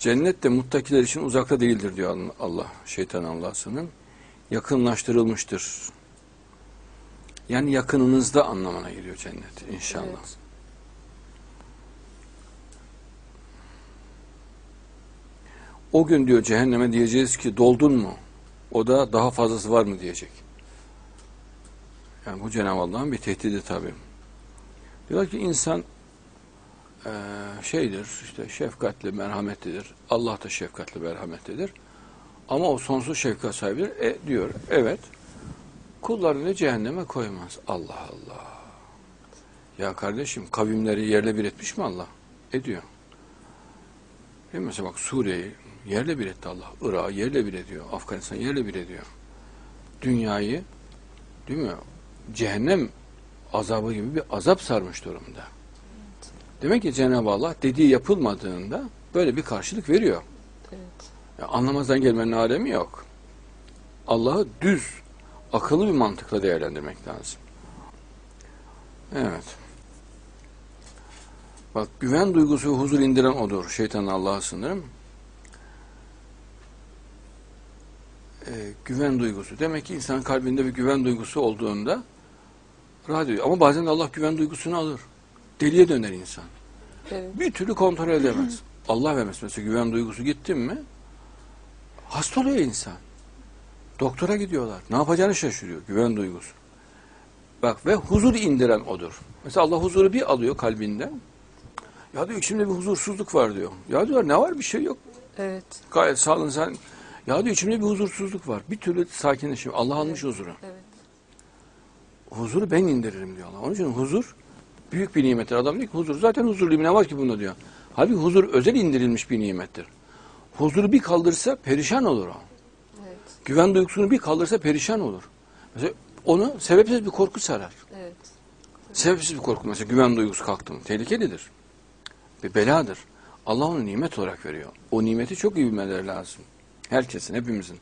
Cennet de muttakiler için uzakta değildir diyor Allah, şeytan Allah'sının. Yakınlaştırılmıştır. Yani yakınınızda anlamına geliyor cennet inşallah. Evet. O gün diyor cehenneme diyeceğiz ki doldun mu? O da daha fazlası var mı diyecek. Yani bu Cenab-ı Allah'ın bir tehdidi tabii. Diyor ki insan eee, şeydir, işte şefkatli, merhametlidir. Allah da şefkatli, merhametlidir. Ama o sonsuz şefkat sahibidir. E, diyor, evet. Kullarını cehenneme koymaz. Allah Allah. Ya kardeşim kavimleri yerle bir etmiş mi Allah? Ediyor. Değil mi? Mesela bak Suriye'yi yerle bir etti Allah. Irak'ı yerle bir ediyor. Afganistan yerle bir ediyor. Dünyayı değil mi? Cehennem azabı gibi bir azap sarmış durumda. Demek ki Cenab-ı Allah dediği yapılmadığında böyle bir karşılık veriyor. Evet. Ya anlamazdan gelmenin alemi yok. Allah'ı düz, akıllı bir mantıkla değerlendirmek lazım. Evet. Bak güven duygusu ve huzur indiren odur. Şeytanın Allah'a sınırım. Ee, güven duygusu. Demek ki insanın kalbinde bir güven duygusu olduğunda rahat ediyor. Ama bazen de Allah güven duygusunu alır. Deliye döner insan. Evet. Bir türlü kontrol edemez. Allah vermez. Mesela güven duygusu gittin mi hasta oluyor insan. Doktora gidiyorlar. Ne yapacağını şaşırıyor. Güven duygusu. Bak ve huzur indiren odur. Mesela Allah huzuru bir alıyor kalbinden. Ya diyor içimde bir huzursuzluk var diyor. Ya diyor ne var bir şey yok. Evet. Gayet sağlığın sen. Ya diyor içimde bir huzursuzluk var. Bir türlü sakinleşiyor. Allah almış huzuru. Evet. Huzuru ben indiririm diyor Allah. Onun için huzur büyük bir nimettir. Adam diyor ki huzur zaten huzurluyum ne var ki bunda diyor. Halbuki huzur özel indirilmiş bir nimettir. Huzuru bir kaldırsa perişan olur o. Evet. Güven duygusunu bir kaldırsa perişan olur. Mesela onu sebepsiz bir korku sarar. Evet. Sebepsiz bir korku mesela güven duygusu kalktı mı tehlikelidir. Bir beladır. Allah onu nimet olarak veriyor. O nimeti çok iyi bilmeleri lazım. Herkesin, hepimizin.